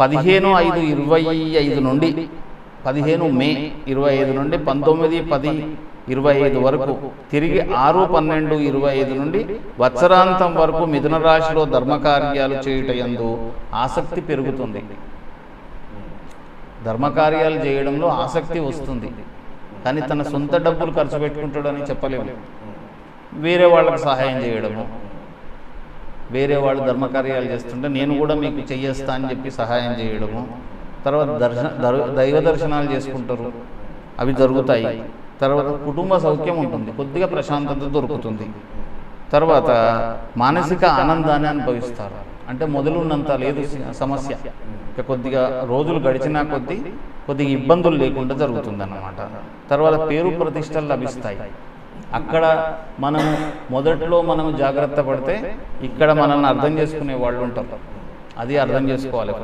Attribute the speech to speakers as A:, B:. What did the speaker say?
A: పదిహేను ఐదు ఇరవై ఐదు నుండి పదిహేను మే ఇరవై ఐదు నుండి పంతొమ్మిది పది ఇరవై ఐదు వరకు తిరిగి ఆరు పన్నెండు ఇరవై ఐదు నుండి వత్సరాంతం వరకు మిథున రాశిలో ధర్మకార్యాలు చేయుట యందు ఆసక్తి పెరుగుతుంది. ధర్మకార్యాలు చేయడంలో ఆసక్తి వస్తుంది. కానీ తన సొంత డబ్బులు ఖర్చు పెట్టుకుంటాడని చెప్పలేము. వేరే వాళ్ళకి సహాయం చేయడము. వేరే వాళ్ళు ధర్మకార్యాలు చేస్తుంటే నేను కూడా మీకు చెయ్యేస్తా అని చెప్పి సహాయం చేయడము. తర్వాత దర్శన దర్- దైవ దర్శనాలు చేసుకుంటారు. అవి జరుగుతాయి. తర్వాత కుటుంబ సౌఖ్యం ఉంటుంది. కొద్దిగా ప్రశాంతత దొరుకుతుంది. తర్వాత మానసిక ఆనందాన్ని అనుభవిస్తారు. అంటే మొదలున్నంత లేదు సమస్య. ఇక కొద్దిగా రోజులు గడిచినా కొద్దీ కొద్దిగా ఇబ్బందులు లేకుండా జరుగుతుంది అన్నమాట తర్వాత పేరు ప్రతిష్టలు లభిస్తాయి. అక్కడ మనము మొదట్లో మనం జాగ్రత్త పడితే ఇక్కడ మనల్ని అర్థం చేసుకునే వాళ్ళు ఉంటారు. అది అర్థం చేసుకోవాలి